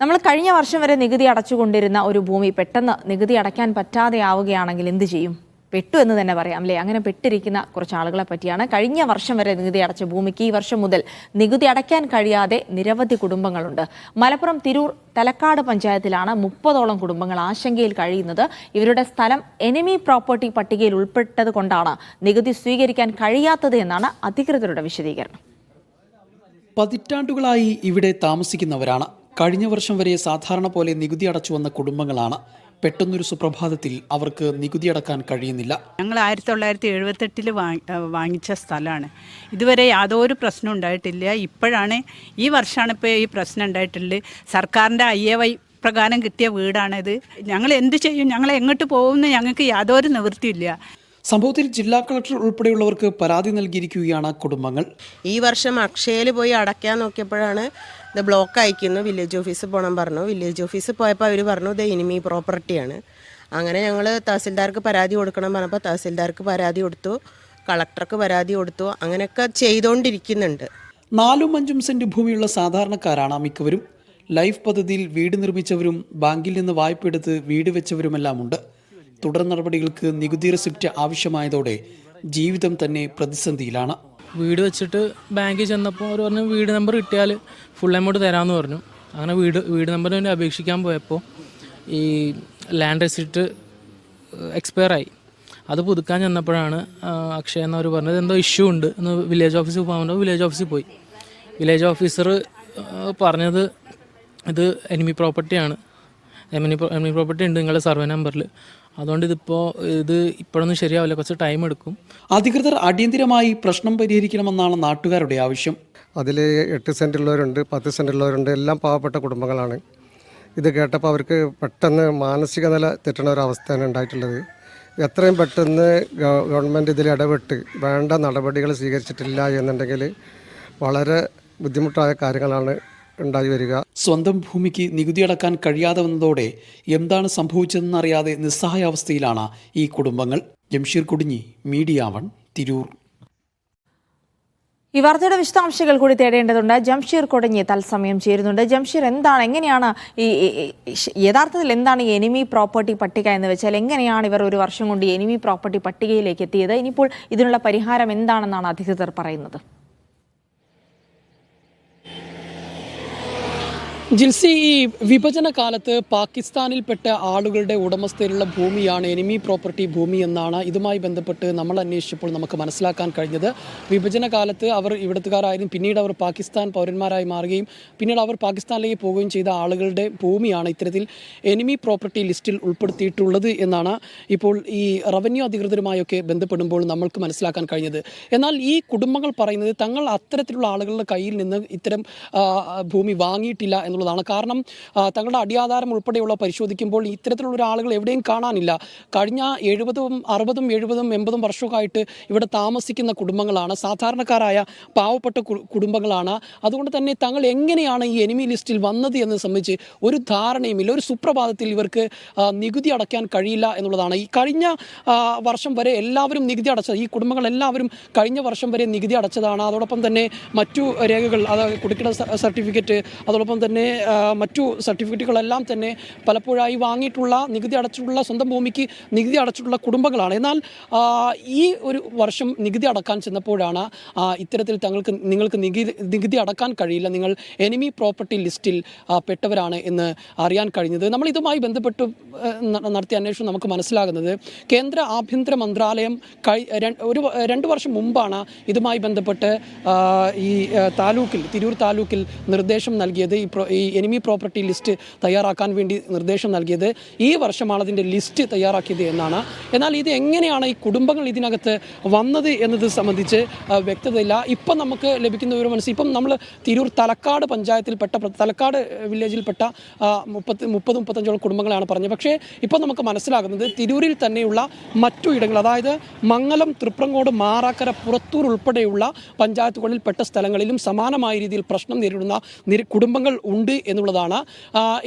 നമ്മൾ കഴിഞ്ഞ വർഷം വരെ നികുതി അടച്ചുകൊണ്ടിരുന്ന ഒരു ഭൂമി പെട്ടെന്ന് നികുതി അടയ്ക്കാൻ പറ്റാതെ ആവുകയാണെങ്കിൽ എന്ത് ചെയ്യും? പെട്ടു എന്ന് തന്നെ പറയാം അല്ലേ? അങ്ങനെ പെട്ടിരിക്കുന്ന കുറച്ച് ആളുകളെ പറ്റിയാണ് കഴിഞ്ഞ വർഷം വരെ നികുതി അടച്ച ഭൂമിക്ക് ഈ വർഷം മുതൽ നികുതി അടയ്ക്കാൻ കഴിയാതെ നിരവധി കുടുംബങ്ങളുണ്ട്. മലപ്പുറം തിരൂർ തലക്കാട് പഞ്ചായത്തിലാണ് മുപ്പതോളം കുടുംബങ്ങൾ ആശങ്കയിൽ കഴിയുന്നത്. ഇവരുടെ സ്ഥലം എനിമി പ്രോപ്പർട്ടി പട്ടികയിൽ ഉൾപ്പെട്ടത് കൊണ്ടാണ് നികുതി സ്വീകരിക്കാൻ കഴിയാത്തത് എന്നാണ് അധികൃതരുടെ വിശദീകരണം. പതിറ്റാണ്ടുകളായി ഇവിടെ താമസിക്കുന്നവരാണ്. കഴിഞ്ഞ വർഷം വരെ സാധാരണ പോലെ നികുതി അടച്ചു വന്ന കുടുംബങ്ങളാണ്. പെട്ടെന്നൊരു സുപ്രഭാതത്തിൽ അവർക്ക് നികുതി അടക്കാൻ കഴിയുന്നില്ല. ഞങ്ങൾ ആയിരത്തി തൊള്ളായിരത്തി എഴുപത്തെട്ടിൽ വാങ്ങിച്ച സ്ഥലമാണ്. ഇതുവരെ യാതൊരു പ്രശ്നം ഉണ്ടായിട്ടില്ല. ഇപ്പോഴാണ് ഈ വർഷമാണ് ഇപ്പോൾ ഈ പ്രശ്നം ഉണ്ടായിട്ടുള്ളത്. സർക്കാരിന്റെ ഐ എ വൈ പ്രകാരം കിട്ടിയ വീടാണിത്. ഞങ്ങൾ എന്ത് ചെയ്യും? ഞങ്ങൾ എങ്ങോട്ട് പോകുമെന്ന് ഞങ്ങൾക്ക് യാതൊരു നിവൃത്തിയില്ല സംഭവത്തിൽ ജില്ലാ കളക്ടർ ഉൾപ്പെടെയുള്ളവർക്ക് പരാതി നൽകിയിരിക്കുകയാണ് കുടുംബങ്ങൾ. ഈ വർഷം അക്ഷയയിൽ പോയി അടയ്ക്കാൻ നോക്കിയപ്പോഴാണ് ഇത് ബ്ലോക്ക് അയക്കുന്നു വില്ലേജ് ഓഫീസിൽ പോകണം പറഞ്ഞു. വില്ലേജ് ഓഫീസിൽ പോയപ്പോൾ അവർ പറഞ്ഞു ഇത് എനിമി പ്രോപ്പർട്ടിയാണ് അങ്ങനെ ഞങ്ങൾ തഹസിൽദാർക്ക് പരാതി കൊടുക്കണം പറഞ്ഞപ്പോൾ തഹസിൽദാർക്ക് പരാതി കൊടുത്തു. കളക്ടർക്ക് പരാതി കൊടുത്തു. അങ്ങനെയൊക്കെ ചെയ്തുകൊണ്ടിരിക്കുന്നുണ്ട് നാലും അഞ്ചും സെന്റ് ഭൂമിയുള്ള സാധാരണക്കാരാണ് മിക്കവരും. ലൈഫ് പദ്ധതിയിൽ വീട് നിർമ്മിച്ചവരും ബാങ്കിൽ നിന്ന് വായ്പ എടുത്ത് വീട് വെച്ചവരുമെല്ലാം ഉണ്ട് തുടർ നടപടികൾക്ക് നികുതി റെസിപ്റ്റ് ആവശ്യമായതോടെ ജീവിതം തന്നെ പ്രതിസന്ധിയിലാണ്. വീട് വെച്ചിട്ട് ബാങ്കിൽ ചെന്നപ്പോൾ അവർ പറഞ്ഞു വീട് നമ്പർ കിട്ടിയാൽ ഫുൾ എമൗണ്ട് തരാമെന്ന് പറഞ്ഞു. അങ്ങനെ വീട് വീട് നമ്പർ വേണ്ടി അപേക്ഷിക്കാൻ പോയപ്പോൾ ഈ ലാൻഡ് റെസിപ്റ്റ് എക്സ്പയർ ആയി. അത് പുതുക്കാൻ ചെന്നപ്പോഴാണ് അക്ഷയ എന്നവർ പറഞ്ഞത് എന്തോ ഇഷ്യൂ ഉണ്ട് എന്ന് വില്ലേജ് ഓഫീസിൽ പറഞ്ഞു വില്ലേജ് ഓഫീസിൽ പോയി. വില്ലേജ് ഓഫീസർ പറഞ്ഞത് ഇത് എനിമി പ്രോപ്പർട്ടിയാണ് എമിനി എമിനി പ്രോപ്പർട്ടി ഉണ്ട് നിങ്ങളുടെ സർവേ നമ്പറിൽ അതുകൊണ്ട് ഇതിപ്പോൾ ഇത് ഇപ്പോഴൊന്നും ശരിയാവില്ല. കുറച്ച് ടൈം എടുക്കും. അധികൃതർ അടിയന്തിരമായി പ്രശ്നം പരിഹരിക്കണമെന്നാണ് നാട്ടുകാരുടെ ആവശ്യം. അതിൽ എട്ട് സെന്റുള്ളവരുണ്ട് പത്ത് സെന്റുള്ളവരുണ്ട് എല്ലാം പാവപ്പെട്ട കുടുംബങ്ങളാണ്. ഇത് കേട്ടപ്പോൾ അവർക്ക് പെട്ടെന്ന് മാനസിക നില തെറ്റുന്ന ഒരവസ്ഥയാണ് അവസ്ഥയാണ് ഉണ്ടായിട്ടുള്ളത്. എത്രയും പെട്ടെന്ന് ഗവ- ഗവൺമെന്റ് ഇതിൽ ഇടപെട്ട് വേണ്ട നടപടികൾ സ്വീകരിച്ചിട്ടില്ല എന്നുണ്ടെങ്കിൽ വളരെ ബുദ്ധിമുട്ടായ കാര്യങ്ങളാണ് ഉണ്ടായി വരിക. സ്വന്തം ഭൂമിക്ക് നികുതി അടക്കാൻ കഴിയാതെ വന്നതോടെ എന്താണ് സംഭവിച്ചതെന്നറിയാതെ നിസ്സഹായാവസ്ഥയിലാണ് ഈ കുടുംബങ്ങൾ. ജംഷീർ കുടുങ്ങി മീഡിയ വൺ തിരൂർ. ഈ വാർത്തയുടെ വിശദാംശങ്ങൾ കൂടി തേടേണ്ടതുണ്ട്. ജംഷീർ കൊടഞ്ഞി തത്സമയം ചേരുന്നുണ്ട്. ജംഷീർ എന്താണ് എങ്ങനെയാണ് ഈ യഥാർത്ഥത്തിൽ എന്താണ് ഈ എനിമി പ്രോപ്പർട്ടി പട്ടിക എന്ന് വെച്ചാൽ എങ്ങനെയാണ് ഇവർ ഒരു വർഷം കൊണ്ട് എനിമി പ്രോപ്പർട്ടി പട്ടികയിലേക്ക് എത്തിയത്? ഇനിയിപ്പോൾ ഇതിനുള്ള പരിഹാരം എന്താണെന്നാണ് അധികൃതർ പറയുന്നത്. ജിൽസി ഈ വിഭജന കാലത്ത് പാകിസ്ഥാനിൽപ്പെട്ട ആളുകളുടെ ഉടമസ്ഥയിലുള്ള ഭൂമിയാണ് എനിമി പ്രോപ്പർട്ടി ഭൂമി എന്നാണ് ഇതുമായി ബന്ധപ്പെട്ട് നമ്മൾ അന്വേഷിച്ചപ്പോൾ നമുക്ക് മനസ്സിലാക്കാൻ കഴിഞ്ഞത്. വിഭജന കാലത്ത് അവർ ഇവിടുത്തുകാരായിരുന്നു. പിന്നീട് അവർ പാകിസ്ഥാൻ പൗരന്മാരായി മാറുകയും പിന്നീട് അവർ പാകിസ്ഥാനിലേക്ക് പോവുകയും ചെയ്ത ആളുകളുടെ ഭൂമിയാണ് ഇത്തരത്തിൽ എനിമി പ്രോപ്പർട്ടി ലിസ്റ്റിൽ ഉൾപ്പെടുത്തിയിട്ടുള്ളത് എന്നാണ് ഇപ്പോൾ ഈ റവന്യൂ അധികൃതരുമായൊക്കെ ബന്ധപ്പെടുമ്പോൾ നമ്മൾക്ക് മനസ്സിലാക്കാൻ കഴിഞ്ഞത്. എന്നാൽ ഈ കുടുംബങ്ങൾ പറയുന്നത് തങ്ങൾ അത്തരത്തിലുള്ള ആളുകളുടെ കയ്യിൽ നിന്ന് ഇത്തരം ഭൂമി വാങ്ങിയിട്ടില്ല എന്നുള്ളതാണ്. കാരണം തങ്ങളുടെ അടിയാധാരം ഉൾപ്പെടെയുള്ള പരിശോധിക്കുമ്പോൾ ഇത്തരത്തിലുള്ള ഒരാളുകൾ എവിടെയും കാണാനില്ല. കഴിഞ്ഞ എഴുപതും അറുപതും എഴുപതും എൺപതും വർഷമൊക്കെയായിട്ട് ഇവിടെ താമസിക്കുന്ന കുടുംബങ്ങളാണ്. സാധാരണക്കാരായ പാവപ്പെട്ട കുടുംബങ്ങളാണ്. അതുകൊണ്ട് തന്നെ തങ്ങൾ എങ്ങനെയാണ് ഈ എനിമി ലിസ്റ്റിൽ വന്നത് എന്ന് സംബന്ധിച്ച് ഒരു ധാരണയുമില്ല. ഒരു സുപ്രഭാതത്തിൽ ഇവർക്ക് നികുതി അടയ്ക്കാൻ കഴിയില്ല എന്നുള്ളതാണ്. ഈ കഴിഞ്ഞ വർഷം വരെ എല്ലാവരും നികുതി അടച്ചത് ഈ കുടുംബങ്ങളെല്ലാവരും കഴിഞ്ഞ വർഷം വരെ നികുതി അടച്ചതാണ്. അതോടൊപ്പം തന്നെ മറ്റു രേഖകൾ അതായത് കുടിക്കിട സർട്ടിഫിക്കറ്റ് അതോടൊപ്പം തന്നെ ആ, മറ്റു സർട്ടിഫിക്കറ്റുകളെല്ലാം തന്നെ പലപ്പോഴായി വാങ്ങിയിട്ടുള്ള നികുതി അടച്ചിട്ടുള്ള സ്വന്തം ഭൂമിക്ക് നികുതി അടച്ചിട്ടുള്ള കുടുംബങ്ങളാണ്. എന്നാൽ ഈ ഒരു വർഷം നികുതി അടക്കാൻ ചെന്നപ്പോഴാണ് ഇത്തരത്തിൽ തങ്ങൾക്ക് നിങ്ങൾക്ക് നികുതി നികുതി അടക്കാൻ കഴിയില്ല. നിങ്ങൾ എനിമി പ്രോപ്പർട്ടി ലിസ്റ്റിൽ പെട്ടവരാണ് എന്ന് അറിയാൻ കഴിഞ്ഞത്. നമ്മൾ ഇതുമായി ബന്ധപ്പെട്ട് നടത്തിയ അന്വേഷണം നമുക്ക് മനസ്സിലാകുന്നത് കേന്ദ്ര ആഭ്യന്തര മന്ത്രാലയം കഴി ഒരു രണ്ട് വർഷം മുമ്പാണ് ഇതുമായി ബന്ധപ്പെട്ട് ഈ താലൂക്കിൽ തിരൂർ താലൂക്കിൽ നിർദ്ദേശം നൽകിയത്. ഈ ഈ എനിമി പ്രോപ്പർട്ടി ലിസ്റ്റ് തയ്യാറാക്കാൻ വേണ്ടി നിർദ്ദേശം നൽകിയത് ഈ വർഷമാണ് അതിന്റെ ലിസ്റ്റ് തയ്യാറാക്കിയത് എന്നാണ്. എന്നാൽ ഇത് എങ്ങനെയാണ് ഈ കുടുംബങ്ങൾ ഇതിനകത്ത് വന്നത് എന്നത് സംബന്ധിച്ച് വ്യക്തതയില്ല. ഇപ്പം നമുക്ക് ലഭിക്കുന്ന ഒരു മനസ്സ് ഇപ്പം നമ്മൾ തിരൂർ തലക്കാട് പഞ്ചായത്തിൽപ്പെട്ട തലക്കാട് വില്ലേജിൽപ്പെട്ട മുപ്പത്തി മുപ്പത് മുപ്പത്തഞ്ചോളം കുടുംബങ്ങളാണ് പറഞ്ഞത്. പക്ഷേ ഇപ്പം നമുക്ക് മനസ്സിലാകുന്നത് തിരൂരിൽ തന്നെയുള്ള മറ്റു ഇടങ്ങൾ അതായത് മംഗലം തൃപ്രങ്കോട് മാറാക്കര പുറത്തൂർ ഉൾപ്പെടെയുള്ള പഞ്ചായത്തുകളിൽപ്പെട്ട സ്ഥലങ്ങളിലും സമാനമായ രീതിയിൽ പ്രശ്നം നേരിടുന്ന നിര കുടുംബങ്ങൾ ഉണ്ട് ഉണ്ട് എന്നുള്ളതാണ്.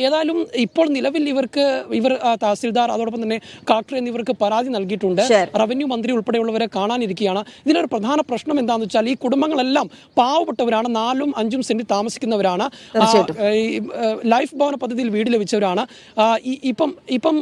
ഏതായാലും ഇപ്പോൾ നിലവിൽ ഇവർക്ക് ഇവർ തഹസിൽദാർ അതോടൊപ്പം തന്നെ കളക്ടർ എന്നിവർക്ക് പരാതി നൽകിയിട്ടുണ്ട്. റവന്യൂ മന്ത്രി ഉൾപ്പെടെയുള്ളവരെ കാണാനിരിക്കുകയാണ്. ഇതിലൊരു പ്രധാന പ്രശ്നം എന്താണെന്ന് വെച്ചാൽ ഈ കുടുംബങ്ങളെല്ലാം പാവപ്പെട്ടവരാണ്. നാലും അഞ്ചും സെന്റ് താമസിക്കുന്നവരാണ്. ലൈഫ് ഭവന പദ്ധതിയിൽ വീട് ലഭിച്ചവരാണ്. ഇപ്പം ഇപ്പം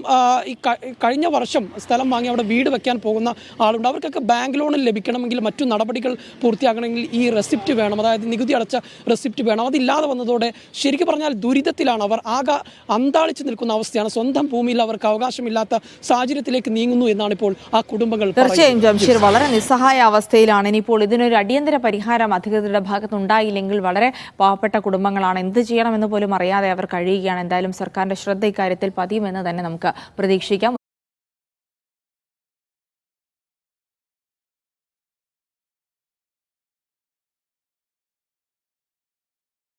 കഴിഞ്ഞ വർഷം സ്ഥലം വാങ്ങി അവിടെ വീട് വെക്കാൻ പോകുന്ന ആളുണ്ട്. അവർക്കൊക്കെ ബാങ്ക് ലോൺ ലഭിക്കണമെങ്കിൽ മറ്റു നടപടികൾ പൂർത്തിയാക്കണമെങ്കിൽ ഈ റെസിപ്റ്റ് വേണം. അതായത് നികുതി അടച്ച റെസിപ്റ്റ് വേണം. അതില്ലാതെ വന്നതോടെ ശരിക്കും പറഞ്ഞാൽ ദുരിതത്തിലാണ്. അവർ ആകെ അന്താളിച്ചു നിൽക്കുന്ന അവസ്ഥയാണ്. സ്വന്തം ഭൂമിയിൽ അവർക്ക് അവകാശമില്ലാത്ത സാഹചര്യത്തിലേക്ക് നീങ്ങുന്നു എന്നാണ് ഇപ്പോൾ ആ കുടുംബങ്ങൾ തീർച്ചയായും. ജംഷീർ വളരെ നിസ്സഹായ അവസ്ഥയിലാണ്. ഇനിയിപ്പോൾ ഇതിനൊരു അടിയന്തര പരിഹാരം അധികൃതരുടെ ഭാഗത്തുണ്ടായില്ലെങ്കിൽ വളരെ പാവപ്പെട്ട കുടുംബങ്ങളാണ്. എന്ത് ചെയ്യണമെന്ന് പോലും അറിയാതെ അവർ കഴിയുകയാണ്. എന്തായാലും സർക്കാരിന്റെ ശ്രദ്ധ ഇക്കാര്യത്തിൽ പതിയുമെന്ന് തന്നെ നമുക്ക് പ്രതീക്ഷിക്കാം.